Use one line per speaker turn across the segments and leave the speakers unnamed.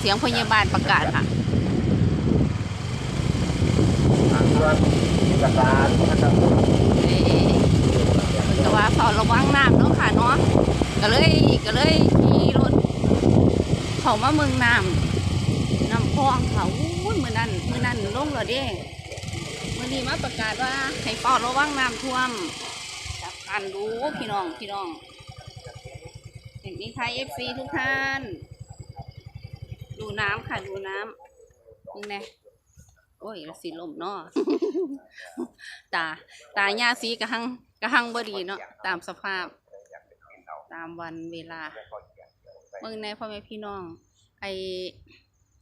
เสียงพยาบาลประกาศค่ะ
ทางด่วนเอกสารนะครับ
เอ่อแต่ว่าเฝ้าระวังน้ำเนาะค่ะเนาะก็เลยก็เลยขี่รถเขามาเมืองน้ำน้ำพองเขาอุ้ยมือนั้นมือนั้นลงแล้วเด้มือนี้มาประกาศว่าให้เฝ้าระวังน้ำท่วมจับกันดูพี่น้องพี่น้องเห็นมีใครเอฟซีทุกท่าน ดูน้ำค่ะ ดูน้ำมึงแน่โอ้ยสีลมเนาะ ตา ตายาสีกระหังกระหังบดีเนาะ ตามสภาพ ตามวันเวลา เมืองในพ่อแม่พี่น้อง ไอ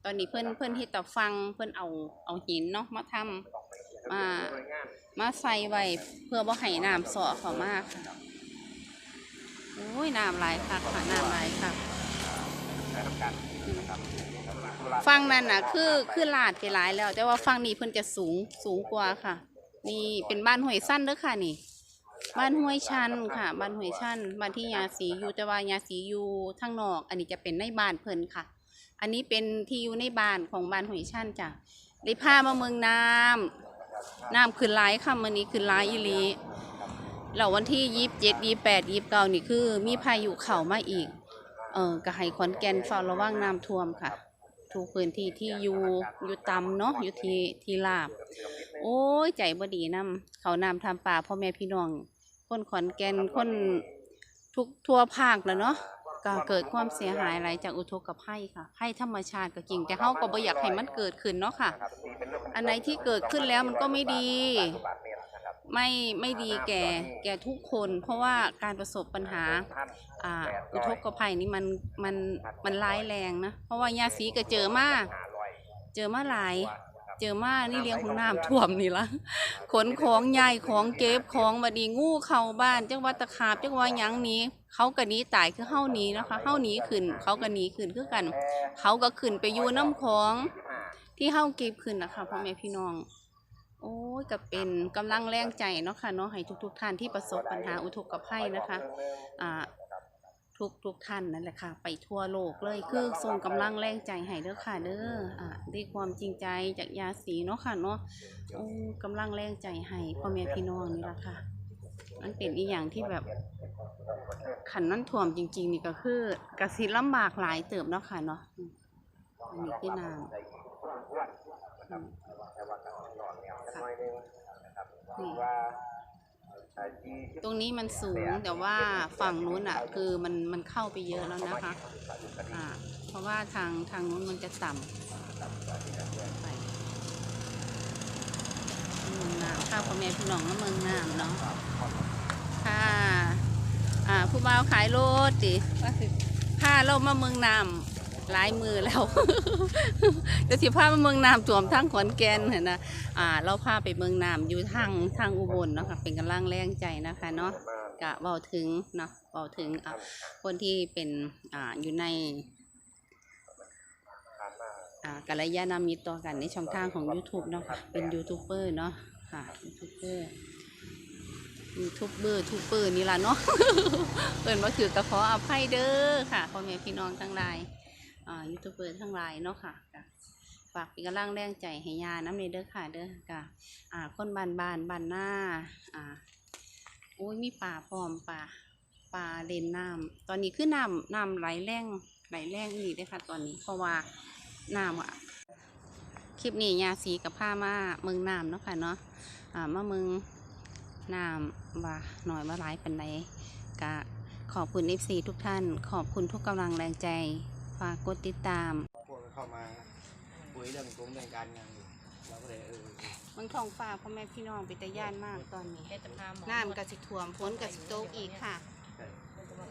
ตอนนี้เพื่อนเพื่อนที่ตะฟังเพื่อนเอาเอาหินเนาะมาทำมามาใส่ไว้เพื่อบ่ให้น้ำเสาะเขามากโอ้ยน้ำไหลค่ะค่ะน้ำไหลค่ะ ฟังนั่นน่ะ คือคือลาดไปหลายแล้ว แต่ว่าฟังนี้เพิ่นจะสูงสูงกว่าค่ะ นี่เป็นบ้านห้วยสั้นเด้อค่ะนี่ บ้านห้วยชันค่ะ บ้านห้วยชันบ้านที่ยาสีอยู่แต่ว่ายาสีอยู่ทางนอก อันนี้จะเป็นในบ้านเพิ่นค่ะ อันนี้เป็นที่อยู่ในบ้านของบ้านห้วยชันจ้ะได้พามาเมืองน้ำน้ำขึ้นหลายค่ะมื้อนี้ขึ้นหลายอีหลีแล้ววันที่ยี่สิบเจ็ดยี่แปดยี่เก้านี่คือ มีพายุเข้ามาอีก เออก็ให้ขอนแก่นเฝ้าระวังน้ำท่วมค่ะ ทุกพื้นที่ที่อยู่อยู่ต่ำเนาะอยู่ที่ที่ลาบ โอ้ยใจบ่ดีนำเขานำทำป่าพ่อแม่พี่น้อง คนขอนแก่นคนทุกทั่วภาคแล้วเนาะก็เกิดความเสียหายอะไรจากอุทกภัยค่ะภัยธรรมชาติก็จริงแต่เฮาก็บ่อยากให้มันเกิดขึ้นเนาะค่ะ อันไหนที่เกิดขึ้นแล้วมันก็ไม่ดี ไม่ไม่ดีแก่แก่ทุกคน เพราะว่าการประสบปัญหาอ่าอุทกภัยนี่มันมันมันร้ายแรงนะ เพราะว่ายาสีก็เจอมาเจอมาหลาย เจอมานี่เลี้ยงของน้ำท่วมนี่ละขนของใหญ่ของเก็บของบดีงูเข้าบ้านจังหวัดตะขาบจังหวัดหยังหนี้เขาก็หนีตายคือเฮาหนีนะคะเฮาหนีขึ้น เขาก็หนีขึ้นคือกัน เขาก็ขึ้นไปอยู่น้ำของที่เฮาเก็บขึ้นนะคะพ่อแม่พี่น้อง โอ้ยก็เป็นกำลังแรงใจเนาะค่ะเนาะให้ทุก ๆ ท่านที่ประสบปัญหาอุทกภัยนะคะอ่าทุกทุกท่านนั่นแหละค่ะ ไปทั่วโลกเลยคือส่งกำลังแรงใจให้เด้อค่ะเด้ออ่าด้วยความจริงใจจากยาสีเนาะค่ะเนาะโอ้กำลังแรงใจให้พ่อแม่พี่น้องนี่ละค่ะ มันเป็นอีกอย่างที่แบบขันนั่นถ่วมจริง ๆ นี่ก็คือกระสิลำบากหลายเติบเนาะค่ะเนาะอันนี้คือนางอ นี่ตรงนี้มันสูงแต่ว่าฝั่งนู้นอะ คือมันมันเข้าไปเยอะแล้วนะคะอ่าเพราะว่าทางทางนู้นมันจะต่ำไปเมืองน้ำข้าวพ่อแม่พี่น้องก็เมืองน้ำเนาะค่ะอ่าผู้บ่าวขายโรตีว่าสิพาเรามาเมืองน้ำหลายมือแล้ว จะสิพามาเมืองน้ำถ่วมทั้งขอนแก่นเห็นนะอ่า เราพาไปเมืองน้ำอยู่ทางทางอุบลเนาะค่ะเป็นกำลังแรงใจนะคะเนาะกะเบาถึงเนาะเบาถึงอะคนที่เป็นอ่าอยู่ในอ่ากัลยาณมิตรต่อกันในช่องทางของ YouTube เนาะค่ะเป็นยูทูบเบอร์เนาะค่ะยูทูบเบอร์ยูทูบเบอร์ทูบเบอร์นี่ล่ะเนาะเปิดมาถือกระขออภัยเด้อค่ะพ่อแม่พี่น้องทั้งหลายอ่ายูทูบเบอร์ทั้งหลายเนาะค่ะ ฝากเป็นกำลังแรงใจให้ยาน้ำในเด้อค่ะเด้อค่ะอ่าคนบานบานบานหน้าอ่าโอ้ยมีป่าพร้อมป่าป่าเลนน้ำตอนนี้คือน้ำน้ำไหลแรงไหลแรงนี่เด้ค่ะ ตอนนี้เพราะว่าน้ำอะคลิปนี้ยาสีกับผ้ามาเมืองน้ำเนาะค่ะเนาะอ่ามาเมืองน้ำว่าหน่อยว่าหลายปันใดกะขอบคุณเอฟซีทุกท่าน ขอบคุณทุกกำลังแรงใจฝากกดติดตาม
พวกเข้ามา คุยเรื่องกลุ่มเรื่องการงานอยู่เราก็เลยเออ
เมืองทองฟ้าพ่อแม่พี่น้องเป็นตาย่านมากตอนนี้น้ำกะสิท่วมฝนกะสิตกอีกค่ะ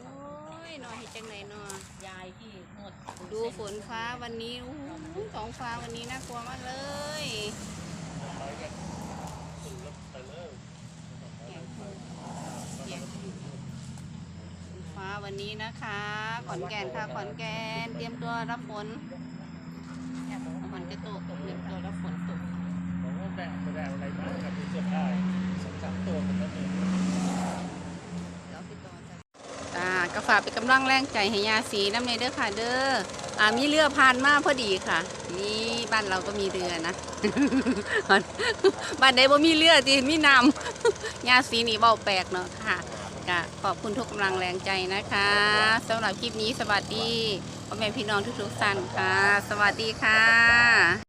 โอ้ยหน่อยเห็นจังไหนเนาะ
ยายที่นวด
ดูฝนฟ้าวันนี้อู้หูท้องฟ้าวันนี้น่ากลัวมากเลยฝนฟ้าวันนี้นะคะ ขอนแก่นค่ะขอนแก่นเตรียมตัวรับฝน ฝนจะตกเตรียมตัวรับฝนตก
ผมว่าแบ่งไปแบ่งอะไรบ้างกับที่เสื้อผ้สองสามตัวผมก็มี
แล้วพี่ต่อจ้ะอ่ากระฝากเป็นกำลังแรงใจให้ยาสีน้ำในเด้อค่ะเด้ออ่ามีเรือผ่านมาพอดีค่ะ นี่บ้านเราก็มีเรือนะ บ้านใดบ่มีเรือจีมีน้ำยาสีนี่เบาแปลกเนาะค่ะ กะขอบคุณทุกกำลังแรงใจนะคะสำหรับคลิปนี้สวัสดีพ่อแม่พี่น้องทุกๆท่านค่ะ สวัสดีค่ะ